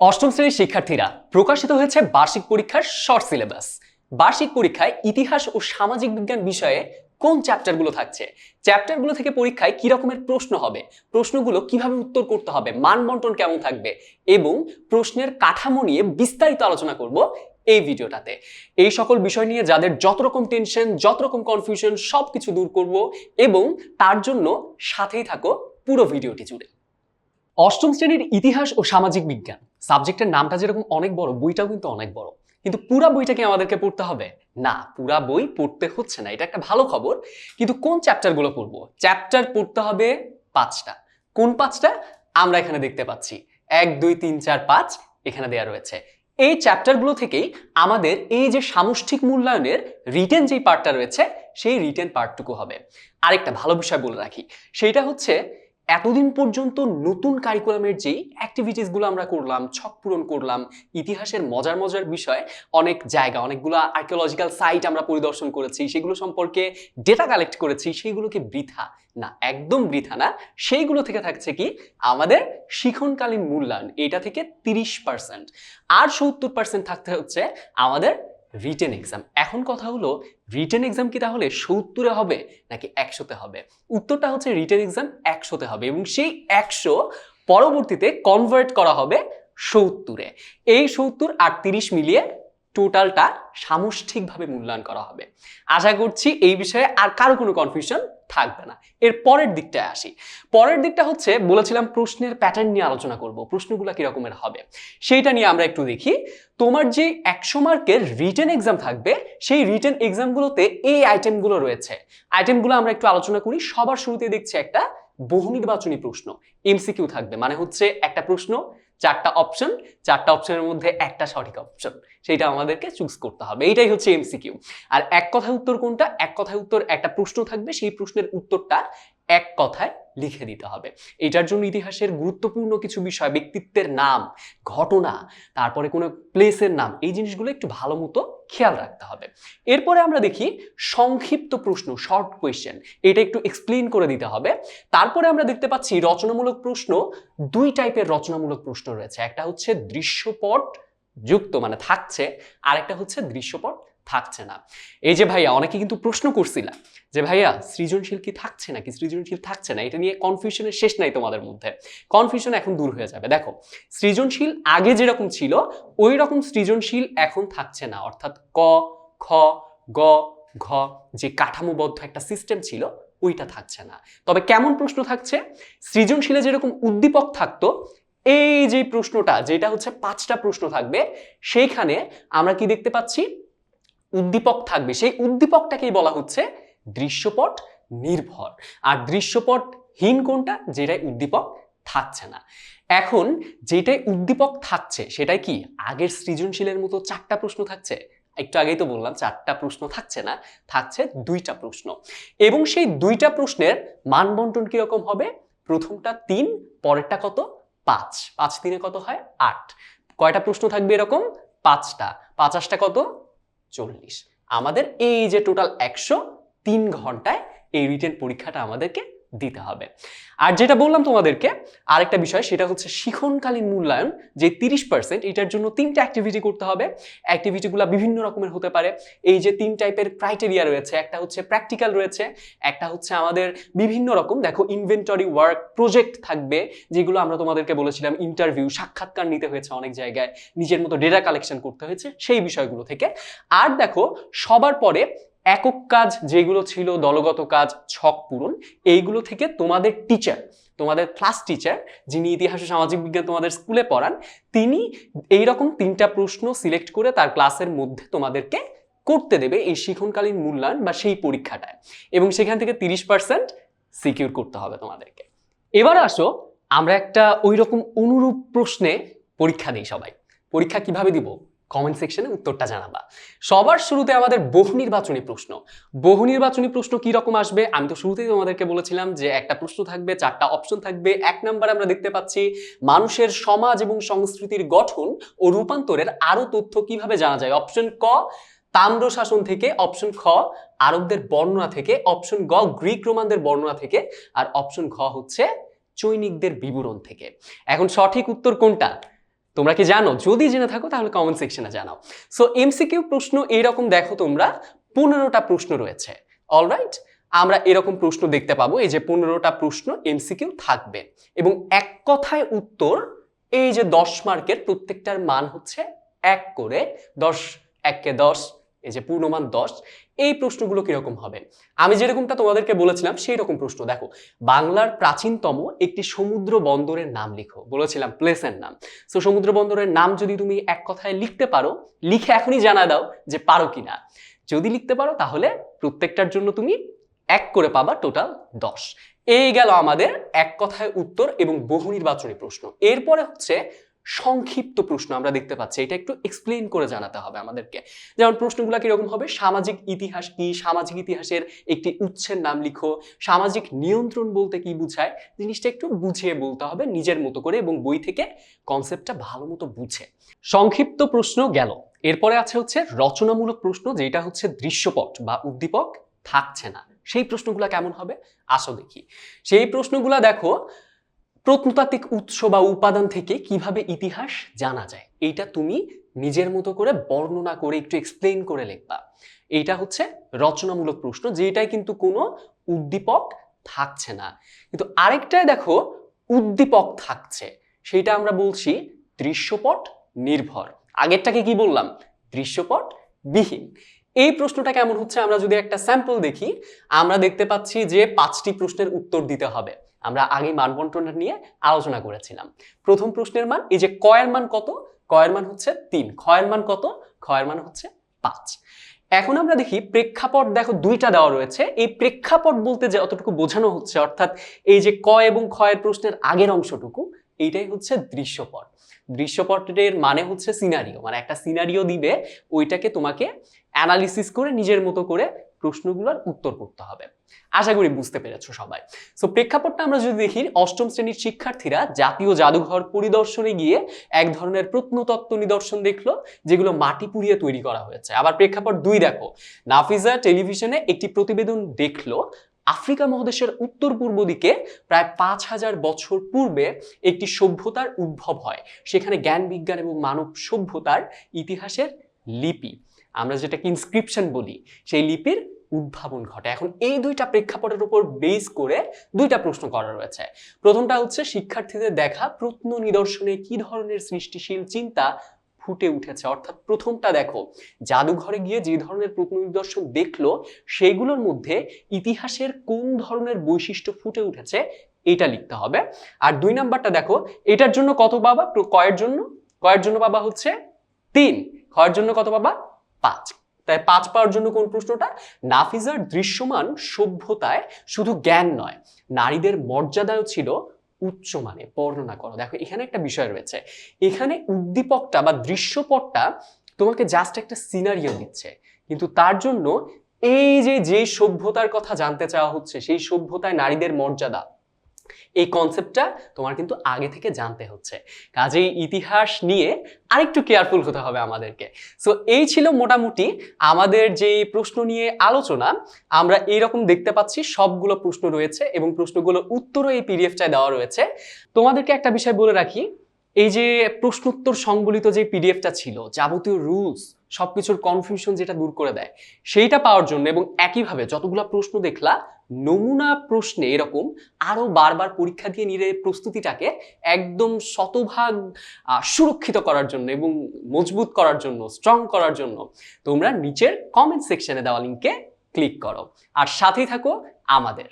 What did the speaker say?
অষ্টম শ্রেণির শিক্ষার্থীরা প্রকাশিত হয়েছে বার্ষিক পরীক্ষার শর্ট সিলেবাস বার্ষিক পরীক্ষায় ইতিহাস ও সামাজিক বিজ্ঞান বিষয়ে কোন চ্যাপ্টারগুলো থাকছে? চ্যাপ্টারগুলো থেকে পরীক্ষায় কি রকমের প্রশ্ন হবে? প্রশ্নগুলো কীভাবে উত্তর করতে হবে? মান বন্টন কেমন থাকবে? এবং প্রশ্নের কাঠামো নিয়ে বিস্তারিত আলোচনা করব এই ভিডিওটাতে। এই সকল বিষয় নিয়ে যাদের যত রকম টেনশন যত রকম কনফিউশন সব কিছু দূর করব এবং তার জন্য সাথেই থাকো পুরো ভিডিওটি জুড়ে। অষ্টম শ্রেণির ইতিহাস ও সামাজিক বিজ্ঞান। সাবজেক্টের নামটা যেরকম অনেক বড়, বইটাও কিন্তু অনেক বড়। কিন্তু পুরা বইটা কি আমাদেরকে পড়তে হবে? না, পুরা বই পড়তে হচ্ছে না, এটা একটা ভালো খবর। কিন্তু কোন চ্যাপ্টারগুলো পড়ব? চ্যাপ্টার পড়তে হবে পাঁচটা। কোন পাঁচটা? আমরা এখানে দেখতে পাচ্ছি। এক, দুই, তিন, চার, পাঁচ এখানে দেওয়া রয়েছে। এই চ্যাপ্টারগুলো থেকেই আমাদের এই যে সামষ্টিক মূল্যায়নের রিটেন যেই পার্টটা রয়েছে, সেই রিটেন পার্টটুকু হবে। আরেকটা ভালো বিষয় বলে রাখি, সেইটা হচ্ছে এতদিন পর্যন্ত নতুন কারিকুলামের যেই অ্যাক্টিভিটিসগুলো আমরা করলাম, ছক পূরণ করলাম, ইতিহাসের মজার মজার বিষয়, অনেক জায়গা, অনেকগুলো আর্কিওলজিক্যাল সাইট আমরা পরিদর্শন করেছি, সেগুলো সম্পর্কে ডেটা কালেক্ট করেছি সেইগুলোকে বৃথা? না, একদম বৃথা না। সেইগুলো থেকে থাকছে কি? আমাদের শিখনকালীন মূল্যায়ন, এটা থেকে তিরিশ পার্সেন্ট আর সত্তর পার্সেন্ট থাকতে হচ্ছে আমাদের রিটেন এক্সাম এখন কথা হলো রিটেন এক্সাম কি তাহলে সত্তরে হবে নাকি একশোতে হবে? উত্তরটা হচ্ছে রিটেন এক্সাম একশোতে হবে এবং সেই একশো পরবর্তীতে কনভার্ট করা হবে সত্তরে। এই সত্তর আর মিলিয়ে টোটালটা সামষ্টিকভাবে মূল্যায়ন করা হবে। আশা করছি এই বিষয়ে আর কারও কোনো কনফিউশন থাকবে না। এর পরের দিকটায় আসি। পরের দিকটা হচ্ছে বলেছিলাম প্রশ্নের প্যাটার্ন নিয়ে আলোচনা করব, প্রশ্নগুলো কিরকমের হবে? সেইটা নিয়ে আমরা একটু দেখি। তোমার যে একশো মার্কের রিটেন এক্সাম থাকবে, সেই রিটেন এক্সামগুলোতে এই আইটেমগুলো রয়েছে। আইটেমগুলো আমরা একটু আলোচনা করি। সবার শুরুতে দেখছি একটা বহু নির্বাচনী প্রশ্ন এমসিকিউ থাকবে। মানে হচ্ছে একটা প্রশ্ন চারটা অপশন চারটা অপশনের মধ্যে একটা সঠিক অপশন সেটা আমাদেরকে চুজ করতে হবে। এইটাই হচ্ছে এমসিকিউ আর এক কথায় উত্তর কোনটা? এক কথায় উত্তর একটা প্রশ্ন থাকবে, সেই প্রশ্নের উত্তরটা এক কথায় লিখে দিতে হবে। এটার জন্য ইতিহাসের গুরুত্বপূর্ণ কিছু বিষয়, ব্যক্তিত্বের নাম, ঘটনা, তারপরে কোনো প্লেসের নাম, এই জিনিসগুলো একটু ভালো মতো খেয়াল রাখতে হবে। এরপরে আমরা দেখি সংক্ষিপ্ত প্রশ্ন শর্ট কোয়েশ্চেন এটা একটু এক্সপ্লেন করে দিতে হবে। তারপরে আমরা দেখতে পাচ্ছি রচনামূলক প্রশ্ন, দুই টাইপের রচনামূলক প্রশ্ন রয়েছে। একটা হচ্ছে দৃশ্যপট যুক্ত মানে থাকছে আর একটা হচ্ছে দৃশ্যপট থাকছে না। এই যে ভাইয়া, অনেকে কিন্তু প্রশ্ন করছিল যে ভাইয়া, সৃজনশীল কি থাকছে নাকি? সৃজনশীল থাকছে না, এটা নিয়ে কনফিউশনের শেষ নাই তোমাদের মধ্যে। কনফিউশন এখন দূর হয়ে যাবে। দেখো, সৃজনশীল আগে যেরকম ছিল ওই রকম সৃজনশীল এখন থাকছে না। অর্থাৎ ক, খ, গ, ঘ, যে কাঠামোবদ্ধ একটা সিস্টেম ছিল, ওইটা থাকছে না। তবে কেমন প্রশ্ন থাকছে? সৃজনশীলে যেরকম উদ্দীপক থাকতো, এই যে প্রশ্নটা, যেটা হচ্ছে পাঁচটা প্রশ্ন থাকবে, সেইখানে আমরা কি দেখতে পাচ্ছি? উদ্দীপক থাকবে। সেই উদ্দীপকটাকেই বলা হচ্ছে দৃশ্যপট নির্ভর। আর দৃশ্যপটহীন কোনটা? যেটাই উদ্দীপক থাকছে না। এখন যেটাই উদ্দীপক থাকছে, সেটাই কি? আগের সৃজনশীলের মতো চারটা প্রশ্ন থাকছে? একটু আগেই তো বললাম, চারটা প্রশ্ন থাকছে না, থাকছে দুইটা প্রশ্ন। এবং সেই দুইটা প্রশ্নের মানবন্টন কীরকম হবে? প্রথমটা তিন, পরেরটা কত? পাঁচ। পাঁচ তিনে কত হয়? আট। কয়টা প্রশ্ন থাকবে এরকম? পাঁচটা। পাঁচাশটা কত? চল্লিশ। আমাদের এই যে টোটাল একশো তিন ঘন্টায় এই রিটেন পরীক্ষাটা আমাদেরকে দিতে হবে। আর যেটা বললাম তোমাদেরকে, আরেকটা বিষয়, সেটা হচ্ছে শিখনকালীন মূল্যায়ন, যে তিরিশ পার্সেন্ট এটার জন্য তিনটা অ্যাক্টিভিটি করতে হবে। অ্যাক্টিভিটিগুলো বিভিন্ন রকমের হতে পারে। এই যে তিন টাইপের ক্রাইটেরিয়া রয়েছে, একটা হচ্ছে প্র্যাকটিক্যাল রয়েছে, একটা হচ্ছে আমাদের বিভিন্ন রকম, দেখো ইনভেন্টরি ওয়ার্ক প্রজেক্ট থাকবে, যেগুলো আমরা তোমাদেরকে বলেছিলাম ইন্টারভিউ সাক্ষাৎকার নিতে হয়েছে অনেক জায়গায়, নিজের মতো ডেটা কালেকশন করতে হয়েছে, সেই বিষয়গুলো থেকে। আর দেখো, সবার পরে একক কাজ যেগুলো ছিল, দলগত কাজ, ছক পূরণ, এইগুলো থেকে তোমাদের টিচার তোমাদের ক্লাস টিচার যিনি ইতিহাস ও সামাজিক বিজ্ঞান তোমাদের স্কুলে পড়ান, তিনি এই রকম তিনটা প্রশ্ন সিলেক্ট করে তার ক্লাসের মধ্যে তোমাদেরকে করতে দেবে এই শিখনকালীন মূল্যায়ন বা সেই পরীক্ষাটায়। এবং সেখান থেকে তিরিশ পার্সেন্ট সিকিউর করতে হবে তোমাদেরকে। এবার আসো, আমরা একটা ওই রকম অনুরূপ প্রশ্নে পরীক্ষা দিই সবাই। পরীক্ষা কীভাবে দিব? কমেন্ট সেকশনে উত্তরটা জানাবা। সবার শুরুতে আমাদের বহু নির্বাচনী প্রশ্ন। বহু নির্বাচনী প্রশ্ন কি রকম আসবে? আমি তো শুরুতেই তোমাদেরকে বলেছিলাম যে একটা প্রশ্ন থাকবে, চারটা অপশন থাকবে। এক নম্বরে আমরা দেখতে পাচ্ছি, মানুষের সমাজ এবং সংস্কৃতির গঠন ও রূপান্তরের আরও তথ্য কীভাবে জানা যায়? অপশন ক তাম্র শাসন থেকে অপশন খ, আরবদের বর্ণনা থেকে অপশন গ, গ্রিক রোমানদের বর্ণনা থেকে, আর অপশন ঘ হচ্ছে, চৈনিকদের বিবরণ থেকে। এখন সঠিক উত্তর কোনটা? তোমরা কি জানো? যদি জেনে থাকো, তাহলে কমেন্ট সেকশনে জানাও। সো এমসিকিউ প্রশ্ন এইরকম দেখো তোমরা, পনেরোটা প্রশ্ন রয়েছে। অলরাইট আমরা এরকম প্রশ্ন দেখতে পাবো, এই যে পনেরোটা প্রশ্ন এমসিকিউ থাকবে। এবং এক কথায় উত্তর, এই যে দশ মার্কের প্রত্যেকটার মান হচ্ছে এক করে, দশ এককে দশ এই যে পূর্ণমান দশ, এই প্রশ্নগুলো কীরকম হবে? আমি যেরকমটা তোমাদেরকে বলেছিলাম সেই রকম প্রশ্ন। দেখো, বাংলার প্রাচীনতম একটি সমুদ্র বন্দরের নাম লিখো। বলেছিলাম প্লেসের নাম। সো সমুদ্র বন্দরের নাম যদি তুমি এক কথায় লিখতে পারো, লিখে এখনই জানা দাও যে পারো কিনা। যদি লিখতে পারো, তাহলে প্রত্যেকটার জন্য তুমি এক করে পাবা টোটাল দশ। এই গেল আমাদের এক কথায় উত্তর এবং বহু নির্বাচনী প্রশ্ন। এরপরে হচ্ছে সংক্ষিপ্ত প্রশ্ন আমরা দেখতে পাচ্ছি। এটা একটু এক্সপ্লেইন করে জানাতে হবে আমাদেরকে। যেমন প্রশ্নগুলো কীরকম হবে? সামাজিক ইতিহাস কি? সামাজিক ইতিহাসের একটি উৎসের নাম লিখো। সামাজিক নিয়ন্ত্রণ বলতে কি বুঝায়? জিনিসটা একটু বুঝিয়ে বলতে হবে নিজের মতো করে এবং বই থেকে কনসেপ্টটা ভালো মতো বুঝে। সংক্ষিপ্ত প্রশ্ন গেল। এরপরে আছে হচ্ছে রচনামূলক প্রশ্ন, যেটা হচ্ছে দৃশ্যপট বা উদ্দীপক থাকছে না। সেই প্রশ্নগুলো কেমন হবে? আসো দেখি। সেই প্রশ্নগুলো দেখো প্রত্নতাত্ত্বিক উৎস বা উপাদান থেকে কীভাবে ইতিহাস জানা যায়, এইটা তুমি নিজের মতো করে বর্ণনা করে একটু এক্সপ্লেন করে লিখবা। এইটা হচ্ছে রচনামূলক প্রশ্ন যেটাই কিন্তু কোনো উদ্দীপক থাকছে না। কিন্তু আরেকটায় দেখো, উদ্দীপক থাকছে সেটা আমরা বলছি দৃশ্যপট নির্ভর। আগেরটাকে কি বললাম? দৃশ্যপট বিহীন। এই প্রশ্নটা কেমন হচ্ছে আমরা যদি একটা স্যাম্পল দেখি, আমরা দেখতে পাচ্ছি যে পাঁচটি প্রশ্নের উত্তর দিতে হবে। আমরা আগে মান বন্টন নিয়ে আলোচনা করেছিলাম। প্রথম প্রশ্নের মান, এই যে কয়ের মান কত? কয়ের মান হচ্ছে তিন। ক্ষয়ের মান কত? ক্ষয়ের মান হচ্ছে পাঁচ। এখন আমরা দেখি প্রেক্ষাপট, দেখো দুইটা দেওয়া রয়েছে। এই প্রেক্ষাপট বলতে যে অতটুকু বোঝানো হচ্ছে, অর্থাৎ এই যে ক এবং ক্ষয়ের প্রশ্নের আগের অংশটুকু, এইটাই হচ্ছে দৃশ্যপট। দৃশ্যপটের মানে হচ্ছে সিনারিও মানে একটা সিনারিও দিবে, ওইটাকে তোমাকে অ্যানালিসিস করে নিজের মতো করে প্রশ্নগুলোর উত্তর করতে হবে। আশা করি বুঝতে পেরেছ সবাই। সো প্রেক্ষাপটটা আমরা যদি দেখি, অষ্টম শ্রেণির শিক্ষার্থীরা জাতীয় জাদুঘর পরিদর্শনে গিয়ে এক ধরনের প্রত্নতত্ত্ব নিদর্শন দেখল, যেগুলো মাটি পুড়িয়ে তৈরি করা হয়েছে। আবার প্রেক্ষাপট দুই দেখো। নাফিজা টেলিভিশনে একটি প্রতিবেদন দেখল আফ্রিকা মহাদেশের উত্তর পূর্ব দিকে প্রায় পাঁচ হাজার বছর পূর্বে একটি সভ্যতার উদ্ভব হয়। সেখানে জ্ঞান, বিজ্ঞান এবং মানব সভ্যতার ইতিহাসের লিপি। আমরা যেটাকে ইনস্ক্রিপশন বলি, সেই লিপির উদ্ভাবন ঘটে। এখন এই দুইটা প্রেক্ষাপটের উপর বেস করে দুইটা প্রশ্ন করা রয়েছে। প্রথমটা হচ্ছে, শিক্ষার্থীদের দেখা প্রত্ন নিদর্শনে কি ধরনের সৃষ্টিশীল চিন্তা ফুটে উঠেছে। অর্থাৎ প্রথমটা দেখো, জাদুঘরে গিয়ে যে ধরনের প্রত্ননিদর্শন দেখল সেগুলোর মধ্যে ইতিহাসের কোন ধরনের বৈশিষ্ট্য ফুটে উঠেছে, এটা লিখতে হবে। আর দুই নাম্বারটা দেখো, এটার জন্য কত প্র- কয়ের জন্য? কয়ের জন্য পাবা হচ্ছে তিন ক্ষয়ের জন্য কত পাবা পাঁচ। তাই পাঁচ পাওয়ার জন্য কোন প্রশ্নটা? নাফিজার দৃশ্যমান সভ্যতায় শুধু জ্ঞান নয়, নারীদের মর্যাদাও ছিল উচ্চমানে বর্ণনা করো। দেখো, এখানে একটা বিষয় রয়েছে। এখানে উদ্দীপকটা বা দৃশ্যপটটা তোমাকে জাস্ট একটা সিনারিও দিচ্ছে। কিন্তু তার জন্য এই যে যে সভ্যতার কথা জানতে চাওয়া হচ্ছে, সেই সভ্যতায় নারীদের মর্যাদা এই কনসেপ্টটা তোমার কিন্তু আগে থেকে জানতে হচ্ছে। কাজেই ইতিহাস নিয়ে আরেকটু কেয়ারফুল হতে হবে আমাদেরকে। সো এই ছিল মোটামুটি আমাদের যে প্রশ্ন নিয়ে আলোচনা। আমরা এইরকম দেখতে পাচ্ছি, সবগুলো প্রশ্ন রয়েছে এবং প্রশ্নগুলো উত্তরও এই পিডিএফটায় দেওয়া রয়েছে। তোমাদেরকে একটা বিষয় বলে রাখি, এই যে প্রশ্নোত্তর সংবলিত যে পিডিএফটা ছিল, যাবতীয় রুলস সবকিছুর কনফিউশন যেটা দূর করে দেয়, সেইটা পাওয়ার জন্য এবং একইভাবে যতগুলো প্রশ্ন দেখলা, নমুনা প্রশ্নে এরকম আরও বারবার পরীক্ষা দিয়ে নিয়ে প্রস্তুতিটাকে একদম শতভাগ সুরক্ষিত করার জন্য এবং মজবুত করার জন্য স্ট্রং করার জন্য তোমরা নিচের কমেন্ট সেকশনে দেওয়া লিঙ্কে ক্লিক করো। আর সাথেই থাকো আমাদের।